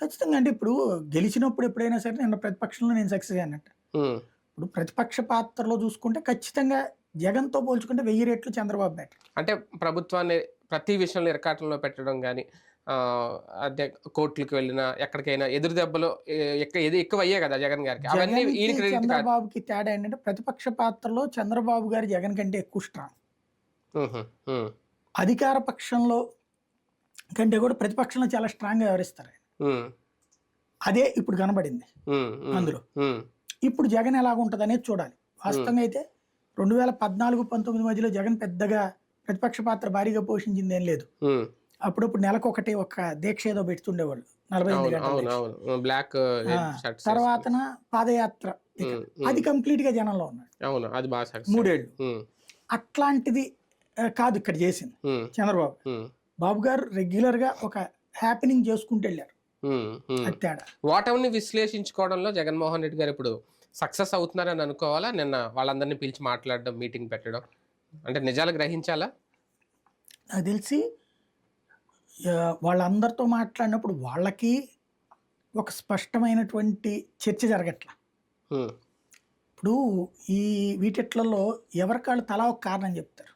ఖచ్చితంగా అంటే ఇప్పుడు గెలిచినప్పుడు ఎప్పుడైనా సరే నేను ప్రతిపక్షంలో నేను సక్సెస్ అన్నట్టు ఇప్పుడు ప్రతిపక్ష పాత్రలో చూసుకుంటే ఖచ్చితంగా జగన్తో పోల్చుకుంటే వెయ్యి రెట్లు చంద్రబాబు బెటర్ అంటే ప్రభుత్వాన్ని ప్రతి విషయంలో ఇరకాటంలో పెట్టడం కానీ అదే కోర్టులకు వెళ్ళినా ఎక్కడికైనా ఎదురు దెబ్బలు ఎక్కువ అయ్యాయి కదా జగన్ గారికి. అవన్నీ చంద్రబాబుకి తేడా ఏంటంటే ప్రతిపక్ష పాత్రలో చంద్రబాబు గారు జగన్ కంటే ఎక్కువ స్ట్రాంగ్ అధికార పక్షంలో కంటే కూడా ప్రతిపక్షంలో చాలా స్ట్రాంగ్గా వ్యవహరిస్తారు అదే ఇప్పుడు కనబడింది అందులో. ఇప్పుడు జగన్ ఎలాగుంటుంది అనేది చూడాలి. వాస్తవంగా అయితే రెండు వేల పద్నాలుగు పంతొమ్మిది మధ్యలో జగన్ పెద్దగా ప్రతిపక్ష పాత్ర భారీగా పోషించింది ఏం లేదు. అప్పుడప్పుడు నెలకు ఒకటి ఒక దీక్ష ఏదో పెడుతుండేవాళ్ళు. నలభై ఎనిమిది గంటల బ్లాక్ తర్వాతన పాదయాత్ర. అది కంప్లీట్గా జనంలో ఉన్నాడు. మూడేళ్ళు. అట్లాంటిది కాదు ఇక్కడ చేసింది చంద్రబాబు. బాబు గారు రెగ్యులర్గా ఒక హ్యాపెనింగ్ చేసుకుంటూ వెళ్ళారు. ఓటమిని విశ్లేషించుకోవడంలో జగన్మోహన్ రెడ్డి గారు ఇప్పుడు సక్సెస్ అవుతున్నారని అనుకోవాలా? నిన్న వాళ్ళందరినీ పిలిచి మాట్లాడడం మీటింగ్ పెట్టడం. అంటే నిజాలు గ్రహించాలా? నాకు తెలిసి వాళ్ళందరితో మాట్లాడినప్పుడు వాళ్ళకి ఒక స్పష్టమైనటువంటి చర్చ జరగట్ల. ఇప్పుడు ఈ వీటిట్లలో ఎవరికాళ్ళు తలా ఒక కారణం చెప్తారు.